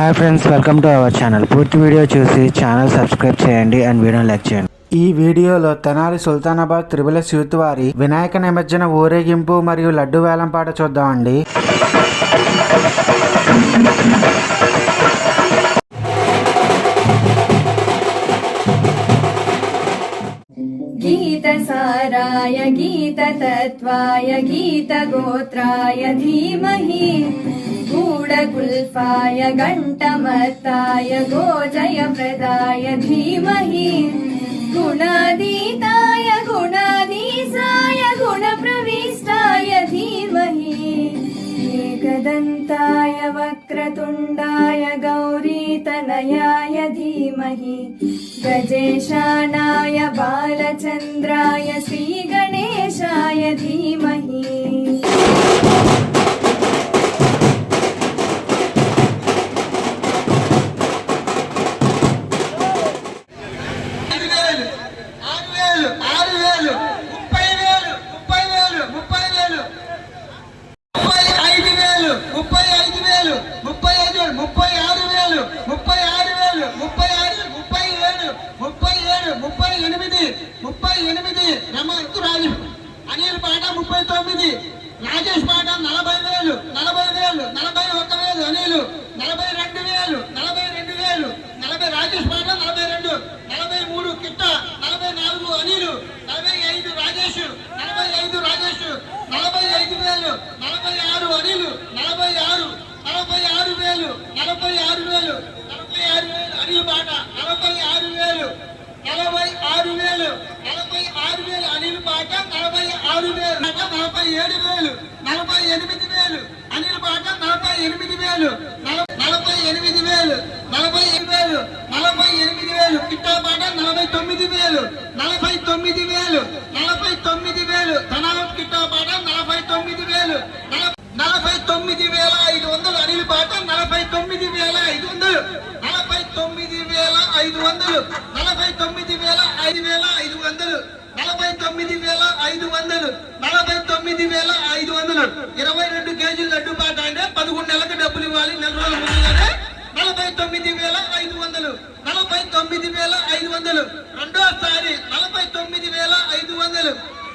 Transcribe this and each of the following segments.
Hi friends welcome to our channel పూర్తి video చూసి channel subscribe చేయండి అండ్ వీడియో లైక్ చేయండి. ఈ వీడియోలో తెనాలి సుల్తానాబాద్ త్రిబుల యూత్ వారి వినాయక నిమజ్జన ఊరేగింపు మరియు లడ్డు వేలంపాట చూద్దామండి. గీత సారాయ గీత తత్వాయ గీత గోత్రాయ ధీమహి. गूढकुल्फाय घण्टमत्ताय गोजयप्रदाय धीमहि। गुणातीताय गुणाधीशाय गुणप्रविष्टाय धीमहि। एकदन्ताय वक्रतुण्डाय गौरीतनयाय धीमहि। गजेशानाय बालचन्द्राय श्रीगणेशाय धीमहि ఆరు వేలు అనిల్ పాట నలభై ఆరు వేలు. పాట నలభై ఏడు వేలు నలభై ఎనిమిది వేలు. అనిల్ పాట నలభై ఎనిమిది వేలు. నలభై ఎనిమిది వేలు నలభై ఎనిమిది వేలు నలభై ఎనిమిది వేలు. కిట్టా పాట నలభై తొమ్మిది వేలు. నలభై తొమ్మిది వేలు నలభై తొమ్మిది వేలు. ధనాల కిట్టా పాట నలభై తొమ్మిది వేలు. నలభై తొమ్మిది వేల ఐదు వందలు. అనిల్ పాట నలభై తొమ్మిది వేల ఐదు వందలు. నలభై తొమ్మిది వేల ఐదు వందలు. నలభై తొమ్మిది వేల ఐదు వేల ఐదు వందలు. నలభై తొమ్మిది వేల ఐదు వందలు. నలభై తొమ్మిది వేల ఐదు వందలు. ఇరవై రెండు కేజీలు లడ్డు పాట అంటే పదకొండు నెలలకు డబ్బులు ఇవ్వాలి నెల రోజుల ముందుగానే. నలభై తొమ్మిది వేల ఐదు వందలు. నలభై తొమ్మిది వేల ఐదు వందలు. రెండోసారి నలభై తొమ్మిది వేల ఐదు వందలు.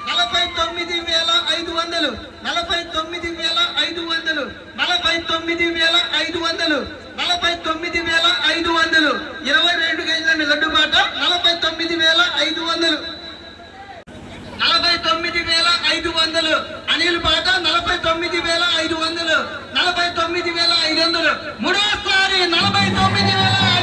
నలభై తొమ్మిది వేల ఐదు వందలు. నలభై తొమ్మిది వేల ఐదు వందలు. నలభై తొమ్మిది వేల ఐదు వందలు. నలభై తొమ్మిది వేల ఐదు వందలు. ఇరవై వందలు. అనిల్ పాట నలభై తొమ్మిది వేల ఐదు వందలు. నలభై తొమ్మిది వేల ఐదు వందలు. మూడోసారి నలభై తొమ్మిది వేల